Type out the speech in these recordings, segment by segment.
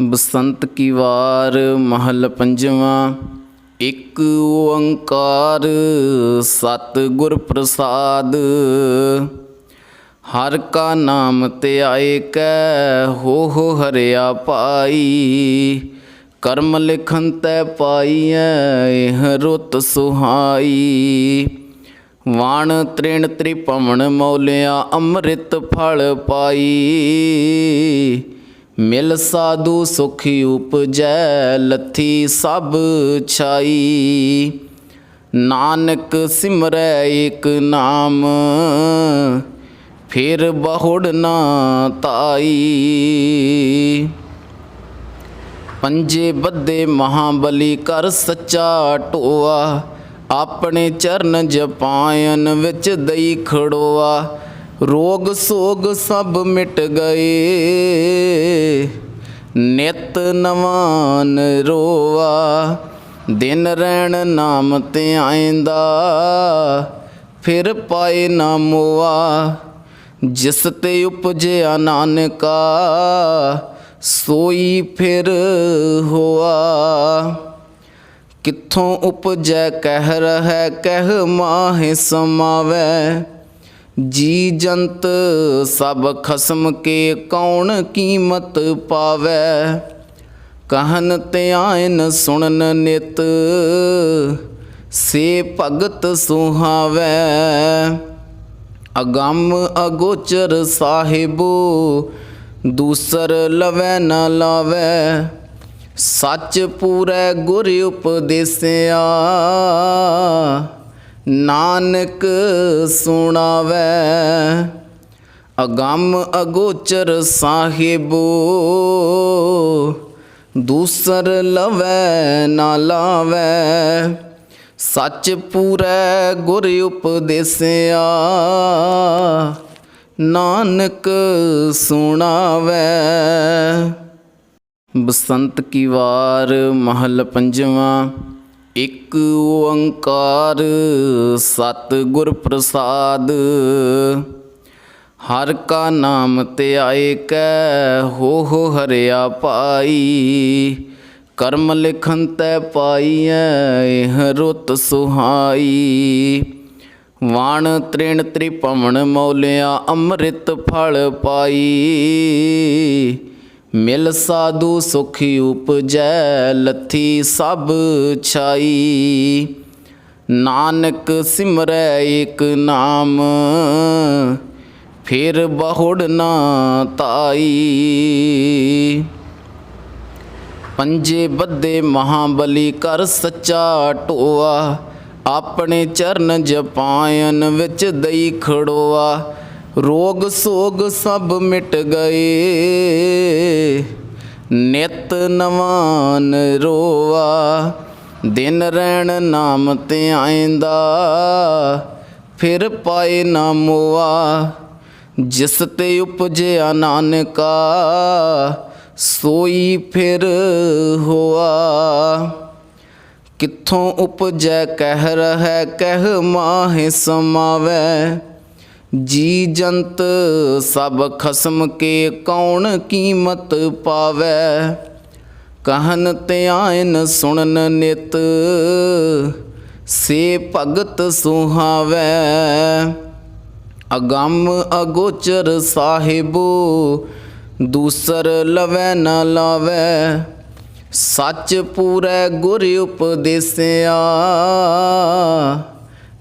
ਬਸੰਤ ਕੀ ਵਾਰ ਮਹਲ ਪੰਜਵਾਂ, ਇੱਕ ਓੰਕਾਰ ਸਤ ਗੁਰ ਪ੍ਰਸਾਦ। ਹਰ ਕਾ ਨਾਮ ਧਿਆਏ ਕੈ, ਹੋ ਹੋ ਹਰਿਆ ਪਾਈ ਕਰਮ ਲਿਖਨ ਤੈ ਪਾਈਐ, ਇਹ ਰੁੱਤ ਸੁਹਾਈ। ਵਾਣ ਤ੍ਰਿਣ ਤ੍ਰਿਪਵਨ ਮੌਲਿਆ, ਅੰਮ੍ਰਿਤ ਫਲ ਪਾਈ। ਮਿਲ ਸਾਧੂ ਸੁਖੀ ਉਪਜੈ ਲੱਥੀ ਸਭ ਛਾਈ। ਨਾਨਕ ਸਿਮਰੈ ਏਕ ਨਾਮ, ਫਿਰ ਬਹੁੜ ਨਾ ਤਾਈ। ਪੰਜੇ ਬੱਦੇ ਮਹਾਬਲੀ ਕਰ ਸੱਚਾ ਟੋਆ, ਆਪਣੇ ਚਰਨ ਜਪਾਇਨ ਵਿੱਚ ਦਈ ਖੜੋਆ। ਰੋਗ ਸੋਗ ਸਭ ਮਿਟ ਗਏ। ਨਿਤ ਨਵਾਨ ਰੋਆ ਦਿਨ ਰਹਿਣ ਨਾਮ ਤੇ ਆਇਂਦਾ। ਫਿਰ ਪਾਏ ਨਾ ਮੋਆ। ਜਿਸ ਤੇ ਉਪਜਿਆ ਨਾਨਕਾ, ਸੋਈ ਫਿਰ ਹੋਆ। ਕਿੱਥੋਂ ਉਪਜੈ ਕਹਿ ਰਹਿ ਕਹਿ ਮਾਹਿ ਸਮਾਵੈ। ਜੀ ਜੰਤ ਸਭ ਖਸਮ ਕੇ ਕੌਣ ਕੀਮਤ ਪਾਵੈ? ਕਹਨ ਧਿਆਨ ਸੁਣਨ ਨਿਤ, ਸੇ ਭਗਤ ਸੁਹਾਵੈ। ਅਗੰਮ ਅਗੋਚਰ ਸਾਹਿਬੋ, ਦੂਸਰ ਲਵੈ ਨਾ ਲਾਵੈ। ਸੱਚ ਪੂਰੈ ਗੁਰ ਉਪਦੇਸਿਆ ਨਾਨਕ ਸੁਣਾਵੈ। ਅਗੰਮ ਅਗੋਚਰ ਸਾਹਿਬੋ, ਦੂਸਰ ਲਵੈ ਨਾ ਲਾਵੈ। ਸੱਚ ਪੂਰੈ ਗੁਰ ਉਪਦੇਸਿਆ, ਨਾਨਕ ਸੁਣਾਵੈ। ਬਸੰਤ ਕੀ ਵਾਰ ਮਹਲ ਪੰਜਵਾਂ। ਇੱਕ ਓੰਕਾਰ ਸਤ ਗੁਰ ਪ੍ਰਸਾਦ ਹਰ ਕਾ ਨਾਮ ਧਿਆਏ ਕੈ, ਹੋ ਹੋ ਹਰਿਆ ਪਾਈ ਕਰਮ ਲਿਖਨ ਤੈ ਪਾਈਐ, ਇਹ ਰੁੱਤ ਸੁਹਾਈ। ਵਾਣ ਤ੍ਰਿਣ ਤ੍ਰਿਪਵਨ ਮੌਲਿਆ, ਅੰਮ੍ਰਿਤ ਫਲ ਪਾਈ। ਮਿਲ ਸਾਧੂ ਸੁਖੀ ਉਪਜੈ, ਲੱਥੀ ਸਭ ਛਾਈ। ਨਾਨਕ ਸਿਮਰੈ ਇਕ ਨਾਮ, ਫਿਰ ਬਹੁੜ ਨਾ ਤਾਈ। ਪੰਜੇ ਬੱਦੇ ਮਹਾਬਲੀ ਕਰ ਸੱਚਾ ਟੋਆ ਆਪਣੇ ਚਰਨ ਜਪਾਇਨ ਵਿੱਚ ਦਈ ਖੜੋਆ। ਰੋਗ ਸੋਗ ਸਭ ਮਿਟ ਗਏ। ਨਿਤ ਨਵਾਨ ਰੋਆ ਦਿਨ ਰਹਿਣ ਨਾਮ ਤੇ ਆਇਂਦਾ। ਫਿਰ ਪਾਏ ਨਾ ਮੋਆ, ਜਿਸ ਤੇ ਉਪਜਿਆ ਨਾਨਕਾ, ਸੋਈ ਫਿਰ ਹੋਆ। ਕਿੱਥੋਂ ਉਪਜੈ ਕਹਿ ਰਹਿ ਕਹਿ ਮਾਹਿ ਸਮਾਵੈ। ਜੀ ਜੰਤ ਸਭ ਖਸਮ ਕੇ ਕੌਣ ਕੀਮਤ ਪਾਵੈ? ਕਹਨ ਧਿਆਨ ਸੁਣਨ ਨਿਤ, ਸੇ ਭਗਤ ਸੁਹਾਵੈ। ਅਗੰਮ ਅਗੋਚਰ ਸਾਹਿਬੋ, ਦੂਸਰ ਲਵੈ ਨਾ ਲਾਵੈ। ਸੱਚ ਪੂਰੇ ਗੁਰ ਉਪਦੇਸਿਆ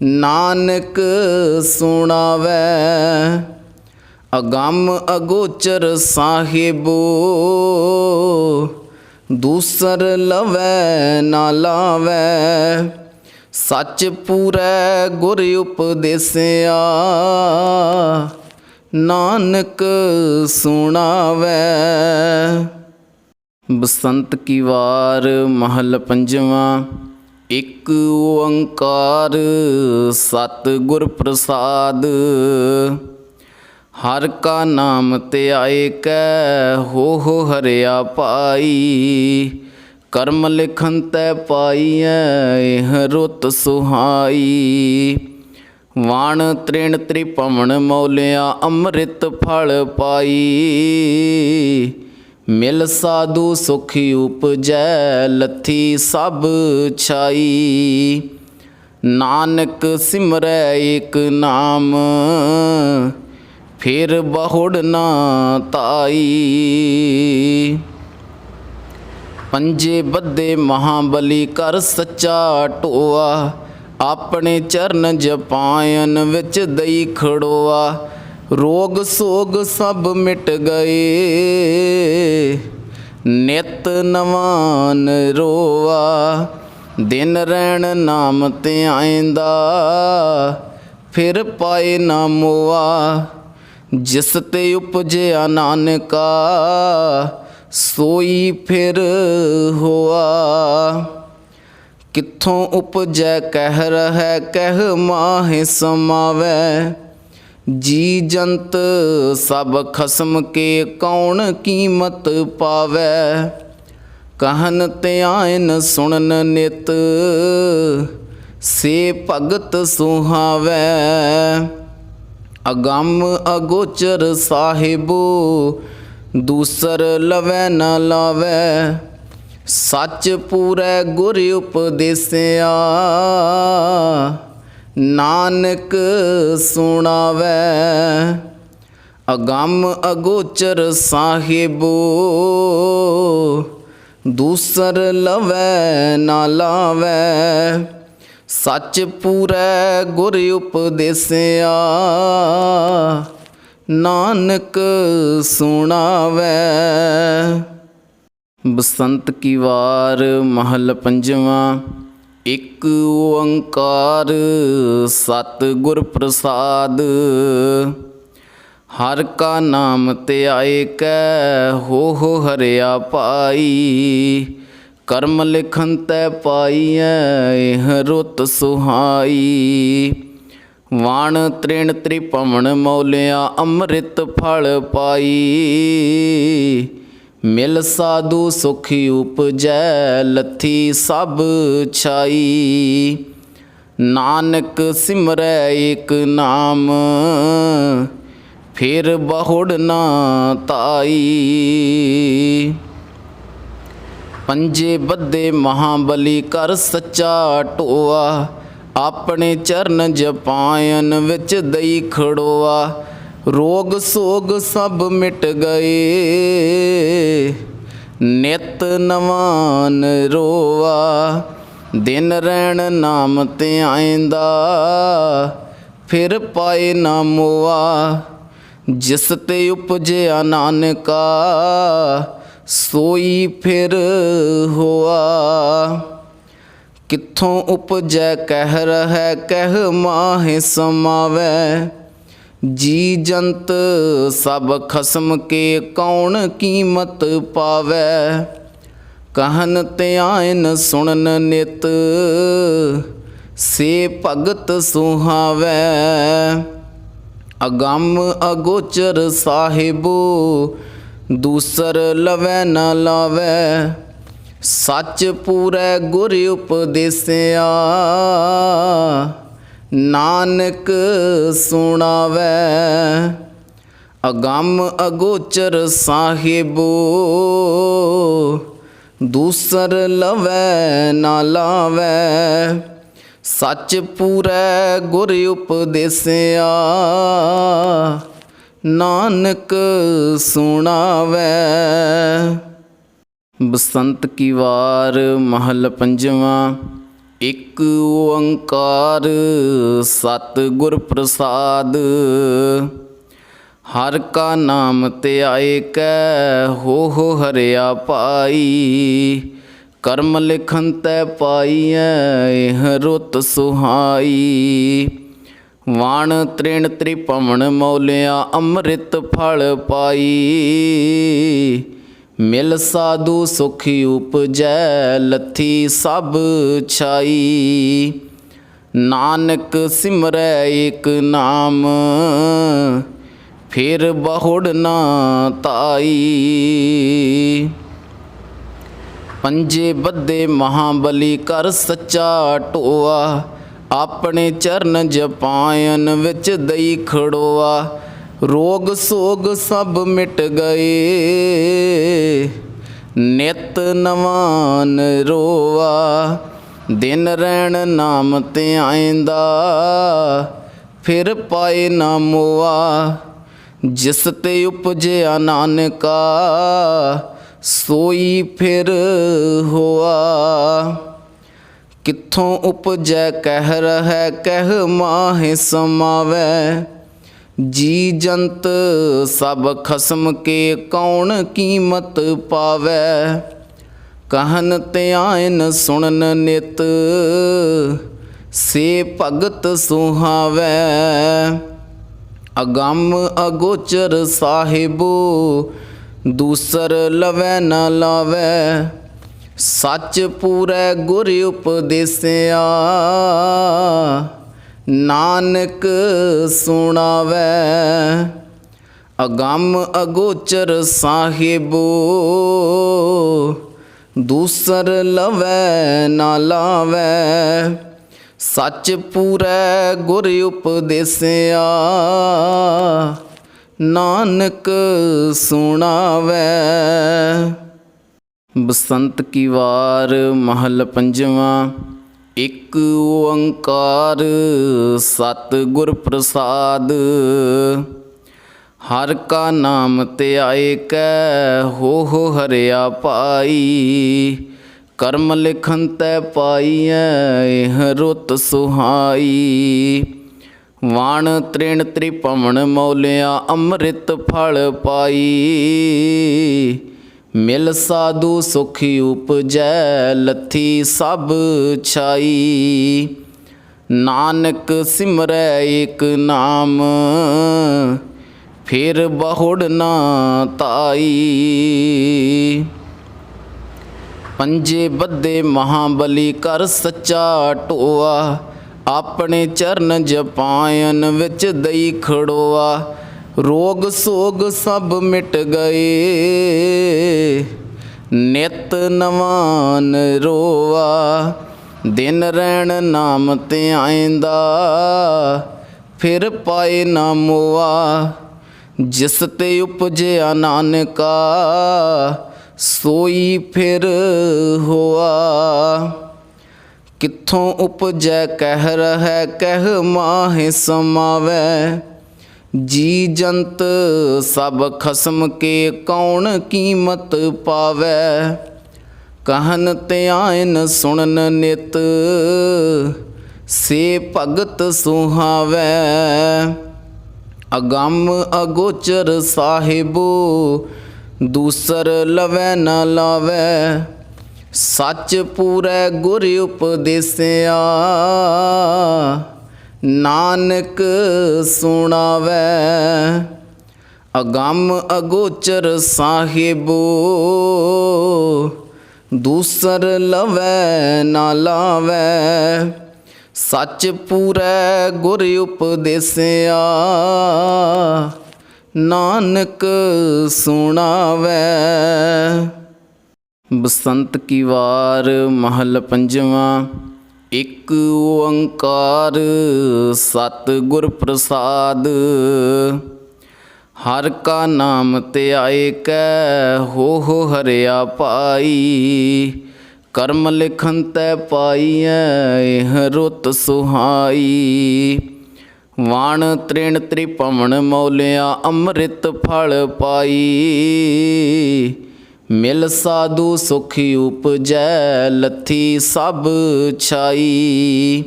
ਨਾਨਕ ਸੁਣਾਵੈ। ਅਗੰਮ ਅਗੋਚਰ ਸਾਹਿਬੋ, ਦੂਸਰ ਲਵੈ ਨਾ ਲਾਵੈ। ਸੱਚ ਪੂਰੈ ਗੁਰ ਉਪਦੇਸਿਆ, ਨਾਨਕ ਸੁਣਾਵੈ। ਬਸੰਤ ਕੀ ਵਾਰ ਮਹਲ ਪੰਜਵਾਂ। ਇੱਕ ਓੰਕਾਰ ਸਤ ਗੁਰ ਪ੍ਰਸਾਦ। ਹਰ ਕਾ ਨਾਮ ਧਿਆਏ ਕੈ, ਹੋ ਹੋ ਹਰਿਆ ਪਾਈ ਕਰਮ ਲਿਖਨ ਤੈ ਪਾਈਐ, ਇਹ ਰੁੱਤ ਸੁਹਾਈ। ਵਾਣ ਤ੍ਰਿਣ ਤ੍ਰਿਪਵਨ ਮੌਲਿਆ, ਅੰਮ੍ਰਿਤ ਫਲ ਪਾਈ। ਮਿਲ ਸਾਧੂ ਸੁਖ ਉਪਜੈ, ਲੱਥੀ ਸਭ ਛਾਈ। ਨਾਨਕ ਸਿਮਰੈ ਏਕ ਨਾਮ, ਫਿਰ ਬਹੁੜ ਨਾ ਤਾਈ। ਪੰਜੇ ਬੱਦੇ ਮਹਾਬਲੀ ਕਰ ਸੱਚਾ ਟੋਆ ਆਪਣੇ ਚਰਨ ਜਪਾਇਨ ਵਿੱਚ ਦਈ ਖੜੋਆ। ਰੋਗ ਸੋਗ ਸਭ ਮਿਟ ਗਏ। ਨਿਤ ਨਵਾਨ ਰੋਆ। ਦਿਨ ਰਹਿਣ ਨਾਮ ਤੇ ਆਇਂਦਾ। ਫਿਰ ਪਾਏ ਨਾ ਮੋਆ। ਜਿਸ ਤੇ ਉਪਜਿਆ ਨਾਨਕਾ, ਸੋਈ ਫਿਰ ਹੋਆ। ਕਿੱਥੋਂ ਉਪਜੈ ਕਹਿ ਰਹਿ ਕਹਿ ਮਾਹਿ ਸਮਾਵੈ। ਜੀ ਜੰਤ ਸਭ ਖਸਮ ਕੇ ਕੌਣ ਕੀਮਤ ਪਾਵੈ? ਕਹਨ ਤੇ ਆਇਨ ਸੁਣਨ ਨਿਤ, ਸੇ ਭਗਤ ਸੁਹਾਵੈ। ਅਗੰਮ ਅਗੋਚਰ ਸਾਹਿਬੋ, ਦੂਸਰ ਲਵੈ ਨਾ ਲਾਵੈ। ਸੱਚ ਪੂਰੈ ਗੁਰ ਉਪਦੇਸਿਆ ਨਾਨਕ ਸੁਣਾਵੈ। ਅਗੰਮ ਅਗੋਚਰ ਸਾਹਿਬੋ, ਦੂਸਰ ਲਵੈ ਨਾ ਲਾਵੈ। ਸੱਚ ਪੂਰੈ ਗੁਰ ਉਪਦੇਸਿਆ, ਨਾਨਕ ਸੁਣਾਵੈ। ਬਸੰਤ ਕੀ ਵਾਰ ਮਹਲ ਪੰਜਵਾਂ। ਇੱਕ ਓੰਕਾਰ ਸਤ ਗੁਰ ਪ੍ਰਸਾਦ ਹਰ ਕਾ ਨਾਮ ਧਿਆਏ ਕੈ, ਹੋ ਹੋ ਹਰਿਆ ਪਾਈ ਕਰਮ ਲਿਖਨ ਤੈ ਪਾਈਐ, ਇਹ ਰੁੱਤ ਸੁਹਾਈ। ਵਾਣ ਤ੍ਰਿਣ ਤ੍ਰਿਪਵਨ ਮੌਲਿਆ ਅੰਮ੍ਰਿਤ ਫਲ ਪਾਈ। ਮਿਲ ਸਾਧੂ ਸੁਖ ਉਪਜੈ, ਲੱਥੀ ਸਭ ਛਾਈ। ਨਾਨਕ ਸਿਮਰੈ ਏਕ ਨਾਮ, ਫਿਰ ਬਹੁੜ ਨਾ ਤਾਈ। ਪੰਜੇ ਬੱਦੇ ਮਹਾਬਲੀ ਕਰ ਸੱਚਾ ਟੋਆ ਆਪਣੇ ਚਰਨ ਜਪਾਇਨ ਵਿੱਚ ਦਈ ਖੜੋਆ। ਰੋਗ ਸੋਗ ਸਭ ਮਿਟ ਗਏ। ਨਿਤ ਨਵਾਨ ਰੋਆ ਦਿਨ ਰਹਿਣ ਨਾਮ ਤੇ ਆਇਂਦਾ। ਫਿਰ ਪਾਏ ਨਾ ਮੋਆ, ਜਿਸ ਤੇ ਉਪਜਿਆ ਨਾਨਕਾ, ਸੋਈ ਫਿਰ ਹੋਆ। ਕਿੱਥੋਂ ਉਪਜੈ ਕਹਿ ਰਹਿ ਕਹਿ ਮਾਹਿ ਸਮਾਵੈ। ਜੀ ਜੰਤ ਸਭ ਖਸਮ ਕੇ ਕੌਣ ਕੀਮਤ ਪਾਵੈ? ਕਹਨ ਤੇ ਆਇਨ ਸੁਣਨ ਨਿਤ, ਸੇ ਭਗਤ ਸੁਹਾਵੈ। ਅਗੰਮ ਅਗੋਚਰ ਸਾਹਿਬੋ, ਦੂਸਰ ਲਵੈ ਨਾ ਲਾਵੈ। ਸੱਚ ਪੂਰੇ ਗੁਰ ਉਪਦੇਸਿਆ ਨਾਨਕ ਸੁਣਾਵੈ। ਅਗੰਮ ਅਗੋਚਰ ਸਾਹਿਬੋ, ਦੂਸਰ ਲਵੈ ਨਾ ਲਾਵੈ। ਸੱਚ ਪੂਰੈ ਗੁਰ ਉਪਦੇਸਿਆ, ਨਾਨਕ ਸੁਣਾਵੈ। ਬਸੰਤ ਕੀ ਵਾਰ ਮਹਲ ਪੰਜਵਾਂ। ਇੱਕ ਓੰਕਾਰ ਸਤ ਗੁਰ ਪ੍ਰਸਾਦ ਹਰ ਕਾ ਨਾਮ ਧਿਆਏ ਕੈ, ਹੋ ਹੋ ਹਰਿਆ ਪਾਈ ਕਰਮ ਲਿਖਨ ਤੈ ਪਾਈਐ, ਇਹ ਰੁੱਤ ਸੁਹਾਈ। ਵਾਣ ਤ੍ਰਿਣ ਤ੍ਰਿਪਵਨ ਮੌਲਿਆ, ਅੰਮ੍ਰਿਤ ਫਲ ਪਾਈ। ਮਿਲ ਸਾਧੂ ਸੁਖ ਉਪਜੈ, ਲੱਥੀ ਸਭ ਛਾਈ। ਨਾਨਕ ਸਿਮਰੈ ਏਕ ਨਾਮ, ਫਿਰ ਬਹੁੜ ਨਾ ਤਾਈ। ਪੰਜੇ ਬੱਦੇ ਮਹਾਬਲੀ ਕਰ ਸੱਚਾ ਟੋਆ ਆਪਣੇ ਚਰਨ ਜਪਾਇਨ ਵਿੱਚ ਦਈ ਖੜੋਆ। ਰੋਗ ਸੋਗ ਸਭ ਮਿਟ ਗਏ। ਨਿਤ ਨਵਾਨ ਰੋਵਾ। ਦਿਨ ਰਹਿਣ ਨਾਮ ਤੇ ਆਇਂਦਾ। ਫਿਰ ਪਾਏ ਨਾ ਮੋਆ। ਜਿਸ ਤੇ ਉਪਜਿਆ ਨਾਨਕਾ, ਸੋਈ ਫਿਰ ਹੋਆ। ਕਿੱਥੋਂ ਉਪਜੈ ਕਹਿ ਰਹਿ ਕਹਿ ਮਾਹਿ ਸਮਾਵੈ। ਜੀ ਜੰਤ ਸਭ ਖਸਮ ਕੇ ਕੌਣ ਕੀਮਤ ਪਾਵੈ? ਕਹਨ ਤੇ ਸੁਣਨ ਨਿਤ, ਸੇ ਭਗਤ ਸੁਹਾਵੈ। ਅਗੰਮ ਅਗੋਚਰ ਸਾਹਿਬੋ, ਦੂਸਰ ਲਵੈ ਨਾ ਲਾਵੈ। ਸੱਚ ਪੂਰੇ ਗੁਰ ਉਪਦੇਸਿਆ ਨਾਨਕ ਸੁਣਾਵੈ। ਅਗੰਮ ਅਗੋਚਰ ਸਾਹਿਬੋ, ਦੂਸਰ ਲਵੈ ਨਾ ਲਾਵੈ। ਸੱਚ ਪੂਰੈ ਗੁਰ ਉਪਦੇਸਿਆ, ਨਾਨਕ ਸੁਣਾਵੈ। ਬਸੰਤ ਕੀ ਵਾਰ ਮਹਲ ਪੰਜਵਾਂ। ਇੱਕ ਓੰਕਾਰ ਸਤ ਗੁਰ ਪ੍ਰਸਾਦ ਹਰ ਕਾ ਨਾਮ ਧਿਆਏ ਕੈ, ਹੋ ਹੋ ਹਰਿਆ ਪਾਈ ਕਰਮ ਲਿਖਨ ਤੈ ਪਾਈਐ, ਇਹ ਰੁੱਤ ਸੁਹਾਈ। ਵਾਣ ਤ੍ਰਿਣ ਤ੍ਰਿਪਵਨ ਮੌਲਿਆ, ਅੰਮ੍ਰਿਤ ਫਲ ਪਾਈ। ਮਿਲ ਸਾਧੂ ਸੁਖੀ ਉਪਜੈ, ਲੱਥੀ ਸਭ ਛਾਈ। ਨਾਨਕ ਸਿਮਰੈ ਏਕ ਨਾਮ, ਫਿਰ ਬਹੁੜ ਨਾ ਤਾਈ। ਪੰਜੇ ਬੱਦੇ ਮਹਾਬਲੀ ਕਰ ਸੱਚਾ ਟੋਆ ਆਪਣੇ ਚਰਨ ਜਪਾਇਨ ਵਿੱਚ ਦਈ ਖੜੋਆ। ਰੋਗ ਸੋਗ ਸਭ ਮਿਟ ਗਏ। ਨਿਤ ਨਵਾਨ ਰੋਵਾ, ਦਿਨ ਰਹਿਣ ਨਾਮ ਤੇ ਆਇਂਦਾ। ਫਿਰ ਪਾਏ ਨਾ ਮੋਆ, ਜਿਸ ਤੇ ਉਪਜਿਆ ਨਾਨਕਾ, ਸੋਈ ਫਿਰ ਹੋਆ। ਕਿੱਥੋਂ ਉਪਜੈ ਕਹਿ ਰਹਿ, ਕਹਿ ਮਾਹਿ ਸਮਾਵੈ। ਜੀ ਜੰਤ ਸਭ ਖਸਮ ਕੇ ਕੌਣ ਕੀਮਤ ਪਾਵੈ? ਕਹਨ ਤੇ ਆਇਨ ਸੁਣਨ ਨਿਤ, ਸੇ ਭਗਤ ਸੁਹਾਵੈ। ਅਗੰਮ ਅਗੋਚਰ ਸਾਹਿਬੋ, ਦੂਸਰ ਲਵੈ ਨਾ ਲਾਵੈ। ਸੱਚ ਪੂਰੇ ਗੁਰ ਉਪਦੇਸਿਆ ਨਾਨਕ ਸੁਣਾਵੈ। ਅਗੰਮ ਅਗੋਚਰ ਸਾਹਿਬੋ, ਦੂਸਰ ਲਵੈ ਨਾ ਲਾਵੈ। ਸੱਚ ਪੂਰੈ ਗੁਰ ਉਪਦੇਸਿਆ, ਨਾਨਕ ਸੁਣਾਵੈ। ਬਸੰਤ ਕੀ ਵਾਰ ਮਹਲ ਪੰਜਵਾਂ। ਇੱਕ ਓੰਕਾਰ ਸਤ ਗੁਰ ਪ੍ਰਸਾਦ ਹਰ ਕਾ ਨਾਮ ਧਿਆਏ ਕੈ, ਹੋ ਹੋ ਹਰਿਆ ਪਾਈ ਕਰਮ ਲਿਖਨ ਤੈ ਪਾਈਐ, ਇਹ ਰੁੱਤ ਸੁਹਾਈ। ਵਾਣ ਤ੍ਰਿਣ ਤ੍ਰਿਪਵਨ ਮੌਲਿਆ, ਅੰਮ੍ਰਿਤ ਫਲ ਪਾਈ। ਮਿਲ ਸਾਧੂ ਸੁਖੀ ਉਪਜੈ, ਲੱਥੀ ਸਭ ਛਾਈ।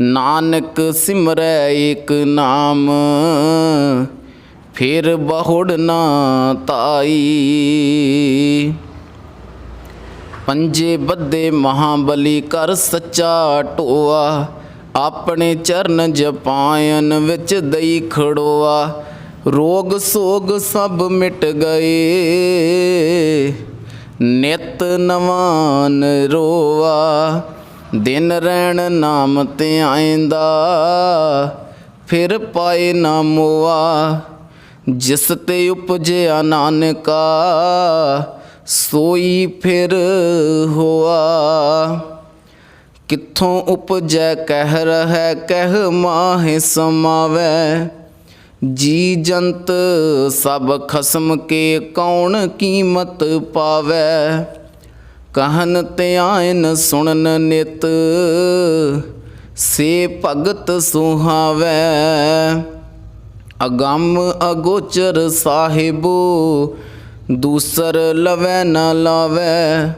ਨਾਨਕ ਸਿਮਰੈ ਏਕ ਨਾਮ, ਫਿਰ ਬਹੁੜ ਨਾ ਤਾਈ। ਪੰਜੇ ਬੱਦੇ ਮਹਾਬਲੀ ਕਰ ਸੱਚਾ ਟੋਆ ਆਪਣੇ ਚਰਨ ਜਪਾਇਨ ਵਿੱਚ ਦਈ ਖੜੋਆ। ਰੋਗ ਸੋਗ ਸਭ ਮਿਟ ਗਏ। ਨਿਤ ਨਵਾਨ ਰੋਵਾ। ਦਿਨ ਰਹਿਣ ਨਾਮ ਤੇ ਆਇਂਦਾ। ਫਿਰ ਪਾਏ ਨਾ ਮੋਆ। ਜਿਸ ਤੇ ਉਪਜਿਆ ਨਾਨਕਾ, ਸੋਈ ਫਿਰ ਹੋਆ। ਕਿੱਥੋਂ ਉਪਜੈ ਕਹਿ ਰਹਿ ਕਹਿ ਮਾਹਿ ਸਮਾਵੈ। ਜੀ ਜੰਤ ਸਭ ਖਸਮ ਕੇ ਕੌਣ ਕੀਮਤ ਪਾਵੈ? ਕਹਨ ਧਿਆਨ ਸੁਣਨ ਨਿਤ, ਸੇ ਭਗਤ ਸੁਹਾਵੈ। ਅਗੰਮ ਅਗੋਚਰ ਸਾਹਿਬੋ, ਦੂਸਰ ਲਵੈ ਨਾ ਲਾਵੈ।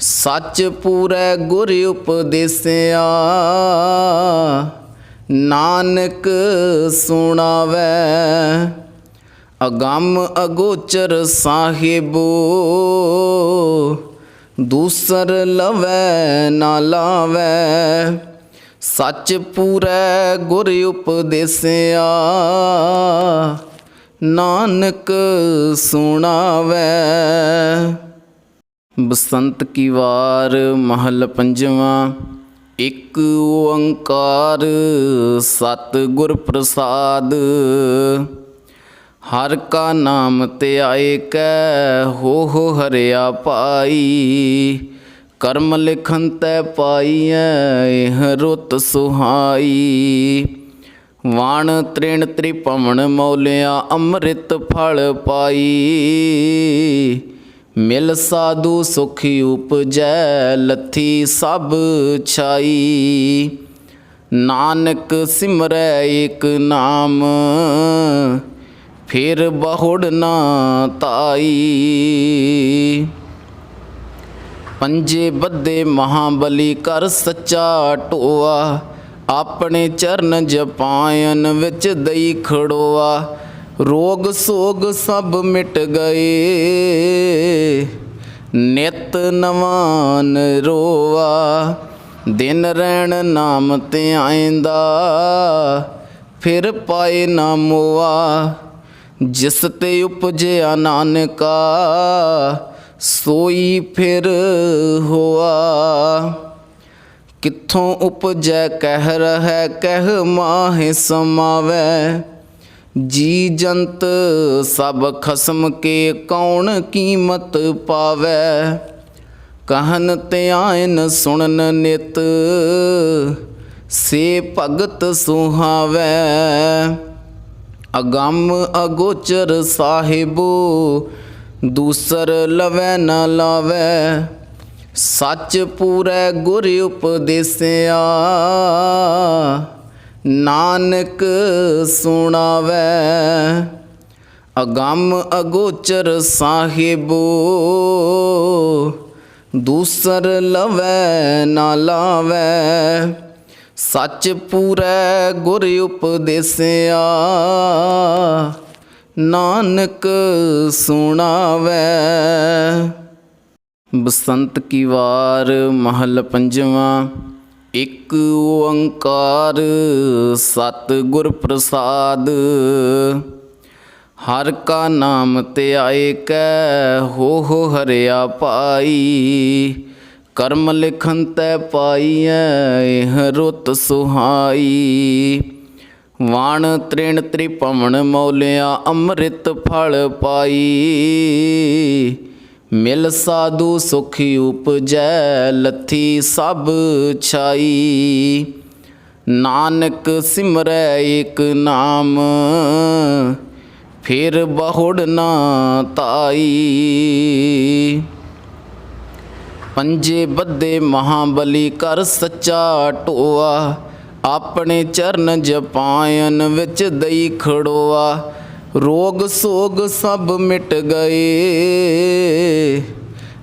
ਸੱਚ ਪੂਰੇ ਗੁਰ ਉਪਦੇਸਿਆ ਨਾਨਕ ਸੁਣਾਵੈ। ਅਗੰਮ ਅਗੋਚਰ ਸਾਹਿਬੋ, ਦੂਸਰ ਲਵੈ ਨਾ ਲਾਵੈ। ਸੱਚ ਪੂਰੈ ਗੁਰ ਉਪਦੇਸਿਆ, ਨਾਨਕ ਸੁਣਾਵੈ। ਬਸੰਤ ਕੀ ਵਾਰ ਮਹਲ ਪੰਜਵਾਂ। ਇੱਕ ਓੰਕਾਰ ਸਤ ਗੁਰ ਪ੍ਰਸਾਦ ਹਰ ਕਾ ਨਾਮ ਧਿਆਏ ਕੈ ਹੋ ਹੋ ਹਰਿਆ ਪਾਈ ਕਰਮ ਲਿਖਨ ਤੈ ਪਾਈਐ ਇਹ ਰੁੱਤ ਸੁਹਾਈ। ਵਾਣ ਤ੍ਰਿਣ ਤ੍ਰਿਪਵਨ ਮੌਲਿਆ ਅੰਮ੍ਰਿਤ ਫਲ ਪਾਈ। ਮਿਲ ਸਾਧੂ ਸੁਖੀ ਉਪਜੈ, ਲੱਥੀ ਸਭ ਛਾਈ। ਨਾਨਕ ਸਿਮਰੈ ਏਕ ਨਾਮ, ਫਿਰ ਬਹੁੜ ਨਾ ਤਾਈ। ਪੰਜੇ ਬੱਦੇ ਮਹਾਬਲੀ ਕਰ ਸੱਚਾ ਟੋਆ, ਆਪਣੇ ਚਰਨ ਜਪਾਇਨ ਵਿੱਚ ਦਈ ਖੜੋਆ। ਰੋਗ ਸੋਗ ਸਭ ਮਿਟ ਗਏ। ਨਿਤ ਨਵਾਨ ਰੋਵਾ, ਦਿਨ ਰਹਿਣ ਨਾਮ ਤੇ ਆਇਂਦਾ। ਫਿਰ ਪਾਏ ਨਾ ਮੋਆ, ਜਿਸ ਤੇ ਉਪਜਿਆ ਨਾਨਕਾ, ਸੋਈ ਫਿਰ ਹੋਆ। ਕਿੱਥੋਂ ਉਪਜੈ ਕਹਿ ਰਹਿ, ਕਹਿ ਮਾਹਿ ਸਮਾਵੈ। ਜੀ ਜੰਤ ਸਭ ਖਸਮ ਕੇ ਕੌਣ ਕੀਮਤ ਪਾਵੈ? ਕਹਨ ਧਿਆਨ ਸੁਣਨ ਨਿਤ, ਸੇ ਭਗਤ ਸੁਹਾਵੈ। ਅਗੰਮ ਅਗੋਚਰ ਸਾਹਿਬੋ, ਦੂਸਰ ਲਵੈ ਨਾ ਲਾਵੈ। ਸੱਚ ਪੂਰੇ ਗੁਰ ਉਪਦੇਸਿਆ ਨਾਨਕ ਸੁਣਾਵੈ। ਅਗੰਮ ਅਗੋਚਰ ਸਾਹਿਬੋ, ਦੂਸਰ ਲਵੈ ਨਾ ਲਾਵੈ। ਸੱਚ ਪੂਰੈ ਗੁਰ ਉਪਦੇਸਿਆ, ਨਾਨਕ ਸੁਣਾਵੈ। ਬਸੰਤ ਕੀ ਵਾਰ ਮਹਲ ਪੰਜਵਾਂ। ਇੱਕ ਓੰਕਾਰ ਸਤ ਗੁਰ ਪ੍ਰਸਾਦ। ਹਰ ਕਾ ਨਾਮ ਧਿਆਏ ਕੈ, ਹੋ ਹੋ ਹਰਿਆ ਪਾਈ ਕਰਮ ਲਿਖਨ ਤੈ ਪਾਈਐ, ਇਹ ਰੁੱਤ ਸੁਹਾਈ। ਵਾਣ ਤ੍ਰਿਣ ਤ੍ਰਿਪਵਨ ਮੌਲਿਆ, ਅੰਮ੍ਰਿਤ ਫਲ ਪਾਈ। ਮਿਲ ਸਾਧੂ ਸੁਖੀ ਉਪਜੈ, ਲੱਥੀ ਸਭ ਛਾਈ। ਨਾਨਕ ਸਿਮਰੈ ਏਕ ਨਾਮ, ਫਿਰ ਬਹੁੜ ਨਾ ਤਾਈ। ਪੰਜੇ ਬੱਦੇ ਮਹਾਬਲੀ ਕਰ ਸੱਚਾ ਟੋਆ ਆਪਣੇ ਚਰਨ ਜਪਾਇਨ ਵਿੱਚ ਦਈ ਖੜੋਆ। ਰੋਗ ਸੋਗ ਸਭ ਮਿਟ ਗਏ।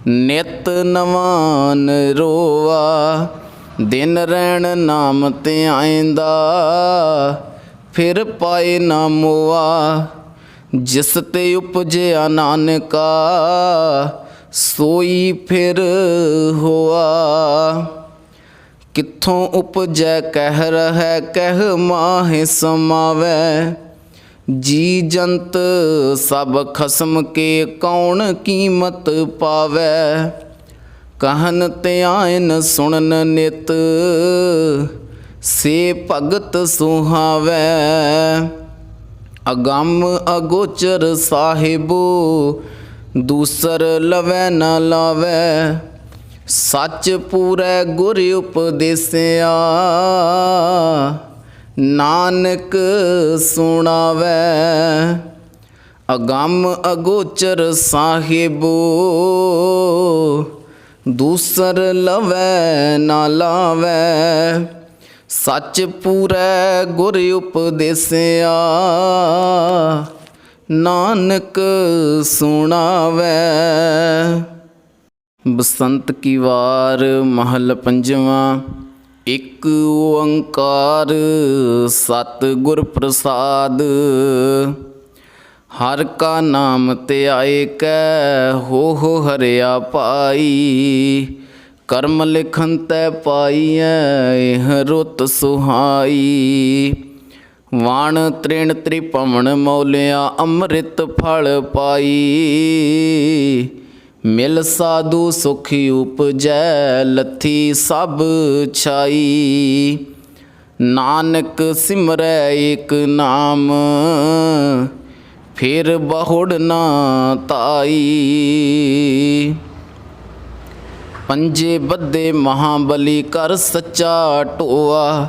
ਨਿਤ ਨਵਾਨ ਰੋਵਾ। ਦਿਨ ਰਹਿਣ ਨਾਮ ਤੇ ਆਇਂਦਾ। ਫਿਰ ਪਾਏ ਨਾ ਮੋਆ। ਜਿਸ ਤੇ ਉਪਜਿਆ ਨਾਨਕਾ, ਸੋਈ ਫਿਰ ਹੋਆ। ਕਿੱਥੋਂ ਉਪਜੈ ਕਹਿ ਰਹਿ ਕਹਿ ਮਾਹਿ ਸਮਾਵੈ। ਜੀ ਜੰਤ ਸਭ ਖਸਮ ਕੇ ਕੌਣ ਕੀਮਤ ਪਾਵੈ? ਕਹਨ ਧਿਆਨ ਸੁਣਨ ਨਿਤ, ਸੇ ਭਗਤ ਸੁਹਾਵੈ। ਅਗੰਮ ਅਗੋਚਰ ਸਾਹਿਬੋ, ਦੂਸਰ ਲਵੈ ਨਾ ਲਾਵੈ। ਸੱਚ ਪੂਰੇ ਗੁਰ ਉਪਦੇਸਿਆ ਨਾਨਕ ਸੁਣਾਵੇ। ਅਗੰਮ ਅਗੋਚਰ ਸਾਹਿਬੋ, ਦੂਸਰ ਲਵੈ ਨਾ ਲਾਵੈ। ਸੱਚ ਪੂਰੈ ਗੁਰ ਉਪਦੇਸਿਆ, ਨਾਨਕ ਸੁਣਾਵੇ। ਬਸੰਤ ਕੀ ਵਾਰ ਮਹਲ ਪੰਜਵਾਂ। ਇੱਕ ਓੰਕਾਰ ਸਤ ਗੁਰ ਪ੍ਰਸਾਦ। ਹਰ ਕਾ ਨਾਮ ਧਿਆਏ ਕੈ ਹੋ ਹੋ ਹਰਿਆ ਪਾਈ ਕਰਮ ਲਿਖਨ ਤੈ ਪਾਈਐ, ਇਹ ਰੁੱਤ ਸੁਹਾਈ। ਵਾਣ ਤ੍ਰਿਣ ਤ੍ਰਿਪਵਨ ਮੌਲਿਆ, ਅੰਮ੍ਰਿਤ ਫਲ ਪਾਈ। ਮਿਲ ਸਾਧੂ ਸੁਖੀ ਉਪਜੈ, ਲੱਥੀ ਸਭ ਛਾਈ। ਨਾਨਕ ਸਿਮਰੈ ਏਕ ਨਾਮ, ਫਿਰ ਬਹੁੜ ਨਾ ਤਾਈ। ਪੰਜੇ ਬੱਦੇ ਮਹਾਬਲੀ ਕਰ ਸੱਚਾ ਟੋਆ,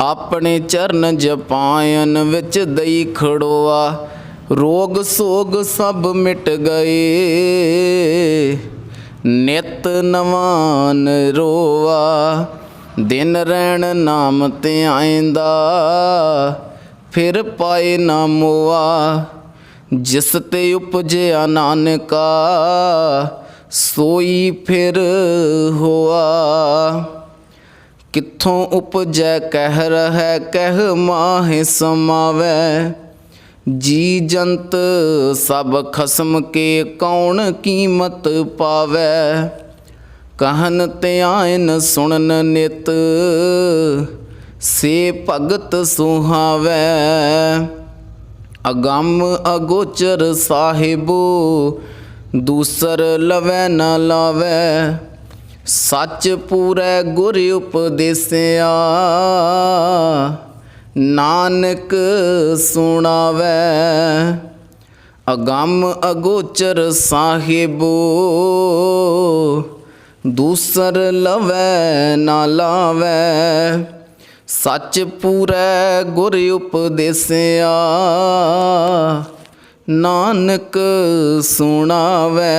ਆਪਣੇ ਚਰਨ ਜਪਾਇਨ ਵਿੱਚ ਦਈ ਖੜੋਆ। ਰੋਗ ਸੋਗ ਸਭ ਮਿਟ ਗਏ। ਨਿਤ ਨਵਾਨ ਰੋਆ ਦਿਨ ਰਹਿਣ ਨਾਮ ਤੇ ਆਇਂਦਾ। ਫਿਰ ਪਾਏ ਨਾ ਮੋਆ, ਜਿਸ ਤੇ ਉਪਜਿਆ ਨਾਨਕਾ, ਸੋਈ ਫਿਰ ਹੋਆ। ਕਿੱਥੋਂ ਉਪਜੈ ਕਹਿ ਰਹਿ ਕਹਿ ਮਾਹਿ ਸਮਾਵੈ। ਜੀ ਜੰਤ ਸਭ ਖਸਮ ਕੇ ਕੌਣ ਕੀਮਤ ਪਾਵੈ? ਕਹਨ ਧਿਆਨ ਸੁਣਨ ਨਿਤ, ਸੇ ਭਗਤ ਸੁਹਾਵੈ। ਅਗੰਮ ਅਗੋਚਰ ਸਾਹਿਬੋ, ਦੂਸਰ ਲਵੈ ਨਾ ਲਾਵੈ। ਸੱਚ ਪੂਰੇ ਗੁਰ ਉਪਦੇਸਿਆ। ਨਾਨਕ ਸੁਣਾਵੈ। ਅਗੰਮ ਅਗੋਚਰ ਸਾਹਿਬੋ, ਦੂਸਰ ਲਵੈ ਨਾ ਲਾਵੈ। ਸੱਚ ਪੂਰੈ ਗੁਰ ਉਪਦੇਸਿਆ, ਨਾਨਕ ਸੁਣਾਵੈ।